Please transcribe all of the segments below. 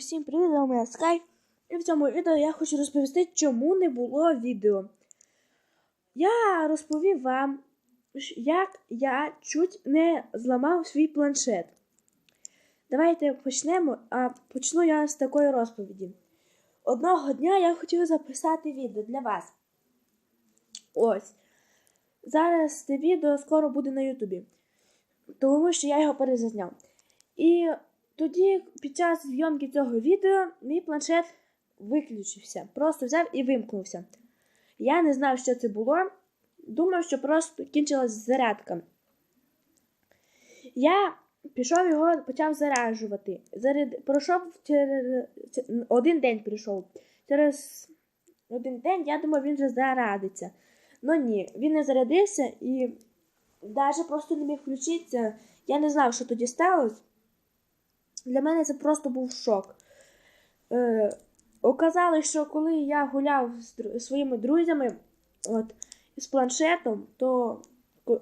Усім привіт, з вами я Скай. І в цьому відео я хочу розповісти, чому не було відео. Я розповів вам, як я чуть не зламав свій планшет. Давайте почнемо, а почну я з такої розповіді. Одного дня я хотів записати відео для вас. Ось. Зараз це відео скоро буде на Ютубі, тому що я його перезазняв. І тоді, під час зйомки цього відео, мій планшет виключився. Просто взяв і вимкнувся. Я не знав, що це було. Думав, що просто кінчилась зарядка. Я пішов його, почав заряджувати. Заряд... Пройшов через один день прийшов. Через один день я думав, він вже зарядиться. Ну ні, він не зарядився і навіть просто не міг включитися. Я не знав, що тоді сталося. Для мене це просто був шок. Е, Оказалось, що коли я гуляв з своїми друзями от, з планшетом, то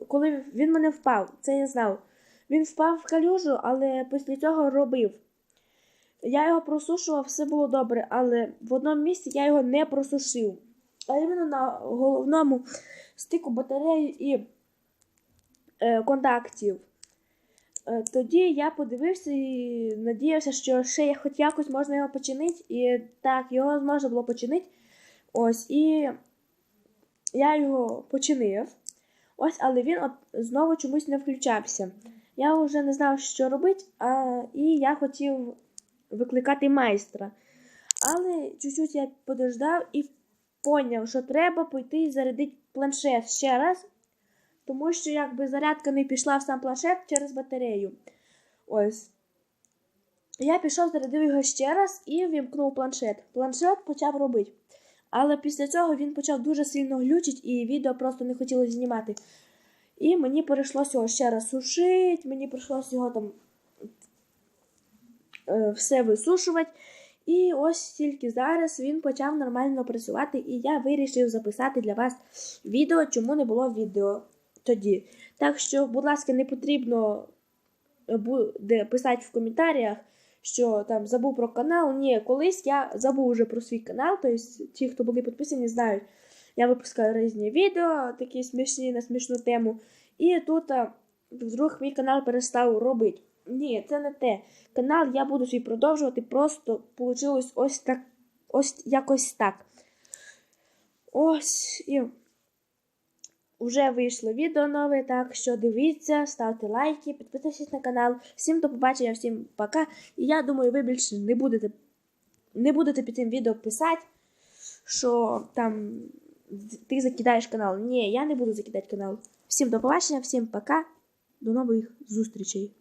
коли він мене впав, це я знав. Він впав в калюжу, але після цього робив. Я його просушував, все було добре, але в одному місці я його не просушив. А іменно на головному стику батареї і е, контактів. Е, Тоді я подивився і надіявся, що ще хоч якось можна його починити. І так, його можна було починити. Ось, і я його починив. Ось, але він от знову чомусь не включався. Я вже не знав, що робити, а, і я хотів викликати майстра. Але чуть-чуть я подождав і поняв, що треба пойти і зарядити планшет ще раз, тому що якби зарядка не пішла в сам планшет через батарею. Ось. Я пішов, зарядив його ще раз і вімкнув планшет. Планшет почав робити. Але після цього він почав дуже сильно глючити, і відео просто не хотілося знімати. І мені прийшлося його ще раз сушити, мені прийшлося його там е, все висушувати. І ось тільки зараз він почав нормально працювати, і я вирішив записати для вас відео, чому не було відео тоді. Так що, будь ласка, не потрібно е, буде писати в коментарях, що там забув про канал. Ні, колись я забув вже про свій канал. Тобто ті, хто були підписані, знають, я випускаю різні відео, такі смішні на смішну тему. І тут а, вдруг мій канал перестав робити. Ні, це не те. Канал я буду свій продовжувати, просто вийшло ось так, ось якось так. Ось і вже вийшло відео нове, так що дивіться, ставте лайки, підписуйтесь на канал. Всім до побачення, всім пока. І я думаю, ви більше не будете, не будете під цим відео писати, що там ти закидаєш канал. Ні, я не буду закидати канал. Всім до побачення, всім пока. До нових зустрічей.